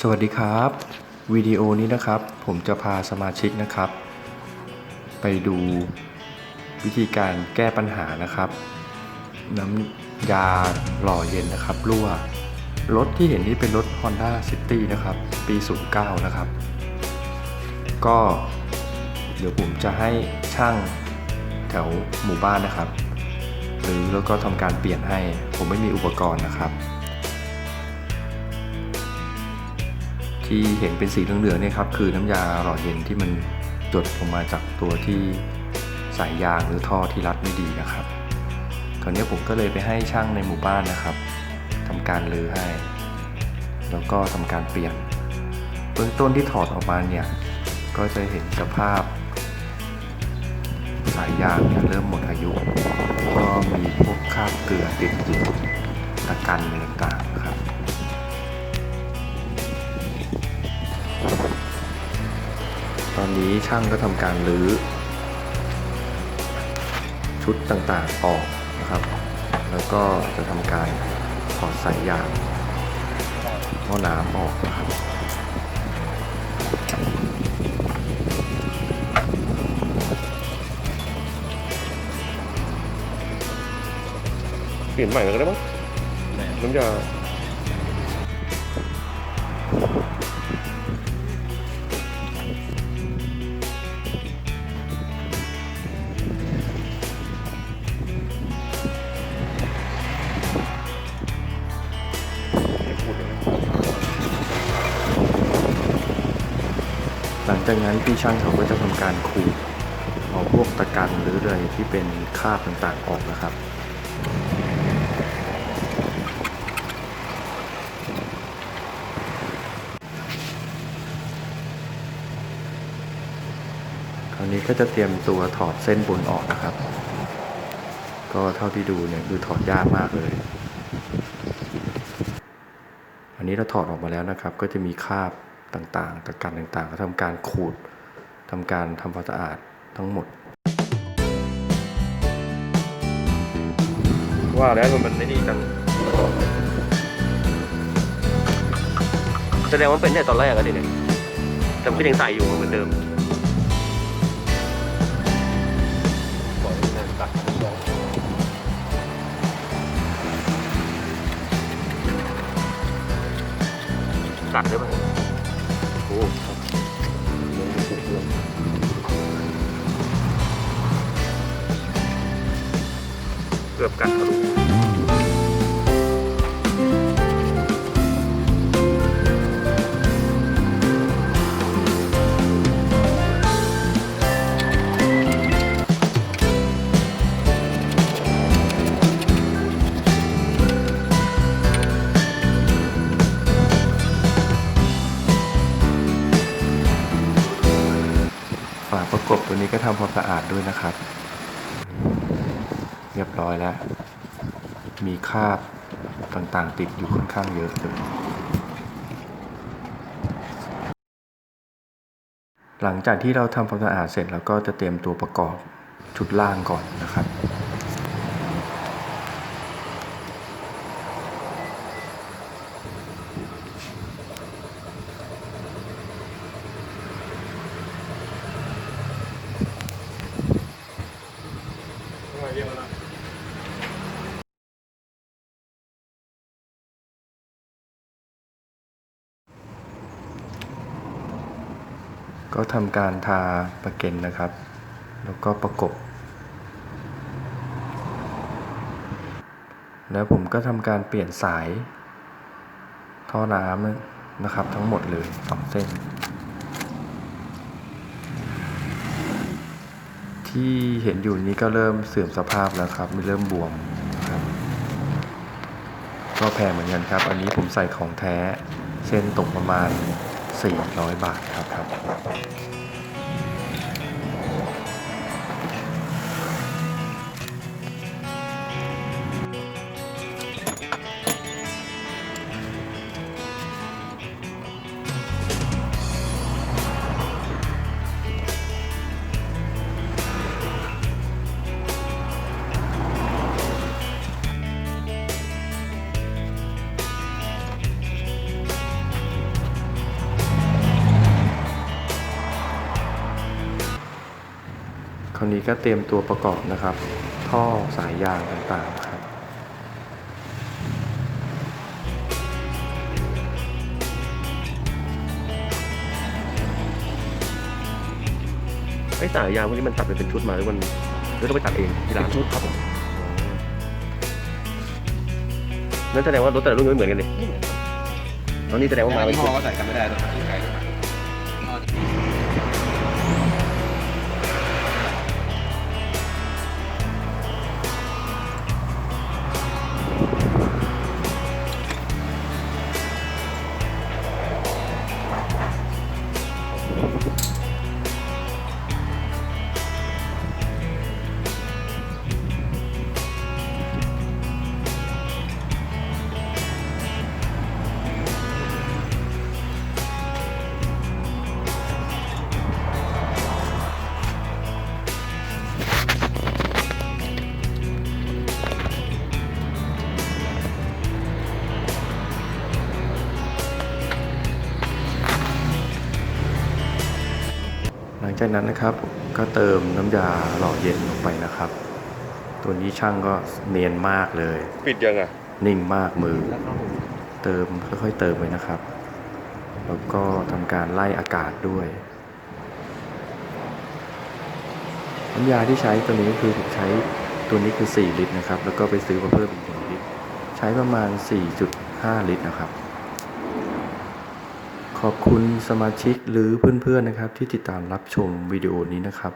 สวัสดีครับวิดีโอนี้นะครับ ผมจะพาสมาชิกนะครับ ไปดูวิธีการแก้ปัญหานะครับ น้ำยาหล่อเย็นนะครับรั่วรถที่เห็นนี้เป็นรถ Honda City นะครับ ปี 09 นะครับ ก็เดี๋ยวผมจะให้ช่างแถวหมู่บ้านนะครับ หรือแล้วก็ทำการเปลี่ยนให้ผมไม่มีอุปกรณ์นะครับ ที่เห็นเป็นสีเหลืองๆเนี่ยครับคือน้ำยาหล่อเย็นที่มันหยดออกมาจากตัวที่สายยางหรือท่อที่รัดไม่ดีนะครับคราวนี้ผมก็เลยไปให้ช่างในหมู่บ้านนะครับทำการลือให้ แล้วก็ทำการเปลี่ยน เบื้องต้นที่ถอดออกมาเนี่ยก็จะเห็นสภาพ สายยางเนี่ยเริ่มหมดอายุ ก็มีพวกคราบเกลือติดอยู่ตะกันต่างๆนะครับ ตอนนี้ช่างก็ทำการรื้อ ชุดต่างๆออกนะครับ แล้วก็จะทำการถอดสายยางหม้อน้ำออกนะครับเปลี่ยนใหม่เลยก็ได้มั้งน้ำยา หลังจากนั้นพี่ช่างเขาก็จะทำการขูดเอาพวกตะกันหรืออะไรที่เป็นคราบต่างๆออกนะครับคราวนี้ก็จะเตรียมตัวถอดเส้นบนออกนะครับ ก็เท่าที่ดูเนี่ยคือถอดยากมากเลย อันนี้เราถอดออกมาแล้วนะครับ ก็จะมีคราบ ต่างๆตะกันต่างๆ ก็ทำการขูดทำการทำความสะอาดทั้งหมด ว่าแล้วมันในนี่จังแสดงว่าเป็นเนี่ยตอนแรกอะดิเนี่ยแต่มันก็ยังใส่อยู่เหมือนเดิมตัดได้ไหม เกือบกัดทะลุฝาประกบตัวนี้ก็ทำความสะอาดด้วยนะครับ เรียบร้อยแล้ว มีคราบต่างๆ ติดอยู่ค่อนข้างเยอะเลยหลังจากที่เราทำความสะอาดเสร็จแล้วก็จะเตรียมตัวประกอบชุดล่างก่อนนะครับ ก็ทำการทาประเก็นนะครับ แล้วก็ประกบ แล้วผมก็ทำการเปลี่ยนสาย ท่อน้ำนะครับ ทั้งหมดเลยสองเส้น ที่เห็นอยู่นี้ก็เริ่มเสื่อมสภาพแล้วครับเริ่มบวมนะครับ ก็แพงเหมือนกันครับ อันนี้ผมใส่ของแท้เส้นตกประมาณ 400 บาทครับครับ อนนี้ก็เตรียมตัวประกอบนะครับ ท่อสายยางต่างๆครับไอ้สายยางพวกนี้มันตัดไปเป็นชุดมาหรือมันหรือต้องไปตัดเองที่ร้านชุดครับผมนั่นแสดงว่ารถแต่ละรุ่นไม่เหมือนกันเลยตอนนี้แสดงว่ามามาเป็เป็นนชุพ่ดอก็ใส่กันไม่ได้ตัวที่ไก จากนั้นนะครับก็เติมน้ำยาหล่อเย็นลงไปนะครับ ตัวนี้ช่างก็เนียนมากเลย ปิดยังอะนิ่งมากมือ เติมค่อยๆเติมไปนะครับ แล้วก็ทำการไล่อากาศด้วยน้ำยาที่ใช้ตัวนี้ก็คือผมใช้ตัวนี้คือ 4 ลิตรนะครับ แล้วก็ไปซื้อมาเพิ่มอีก1ลิตร ใช้ประมาณ 4.5 ลิตรนะครับ ขอบคุณสมาชิกหรือเพื่อนๆนะครับที่ติดตามรับชมวิดีโอนี้นะครับ